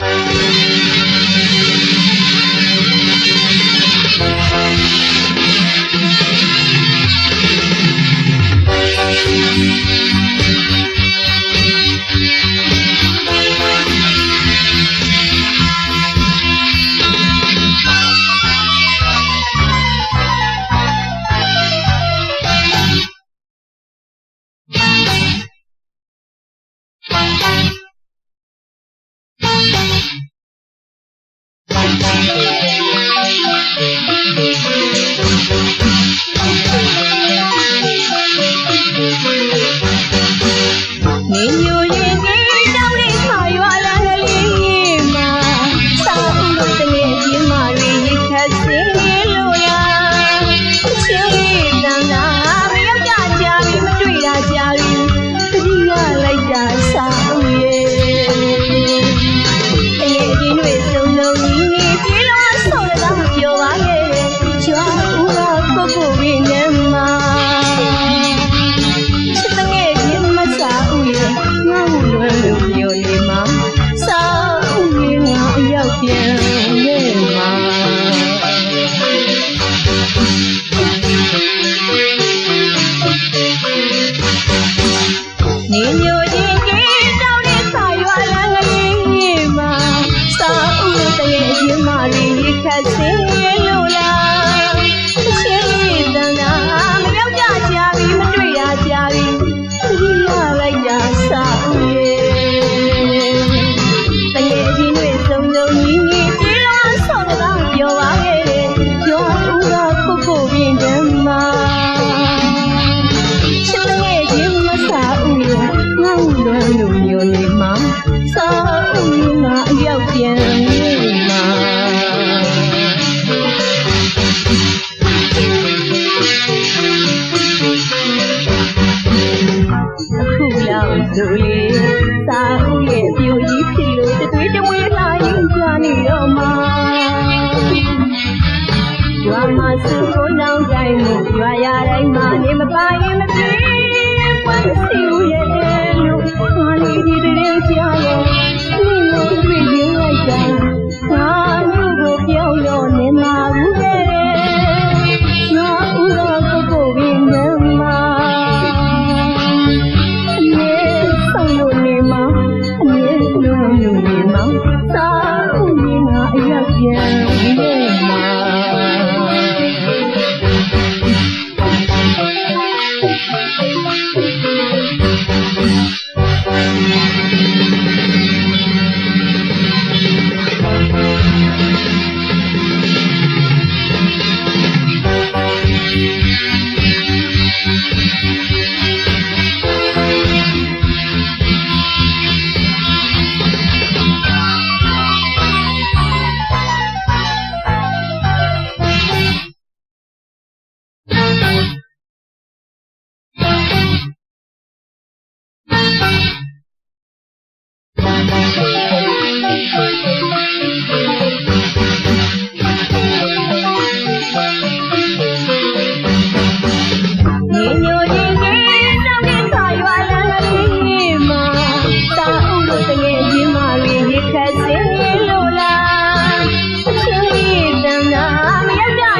Bye. စုကိုနောင်ကြိုင်မှုရွာရတိုင်းမှာနေမပါရင်မပြေပွမ်းစီဦးရဲ့လို့ဟာလီဒီတဲ့ရင်ချရဲ့နေလို့တွေ့ရင်လိုက်တာငါမျိုးကိုပြောင်းလို့နေမှာဘူးတဲ့ငါဥတော်ကိုပို့ပြီးနေမှာနေဆောင်လို့နေမှာအနေလုံးလို့နေမှာသာဦးငါအရက်ပြန် Thank you. ခက်စေလို့လားအချင်းဤတန်တာမရပြ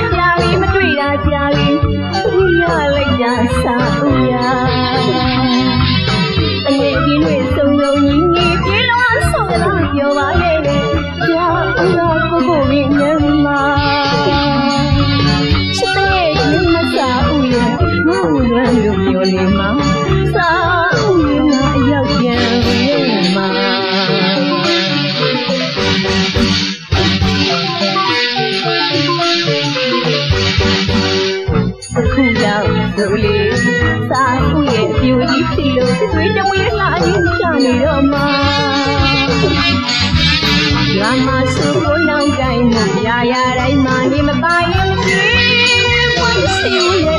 မွေးတမွေးလှအရင်လှနေတော့မှာရွာမှာစုကိုလောင်တိုင်းမှာရာရာတိုင်းမှာနေမပိုင်ရင်ပြေဝမ်းစီဝ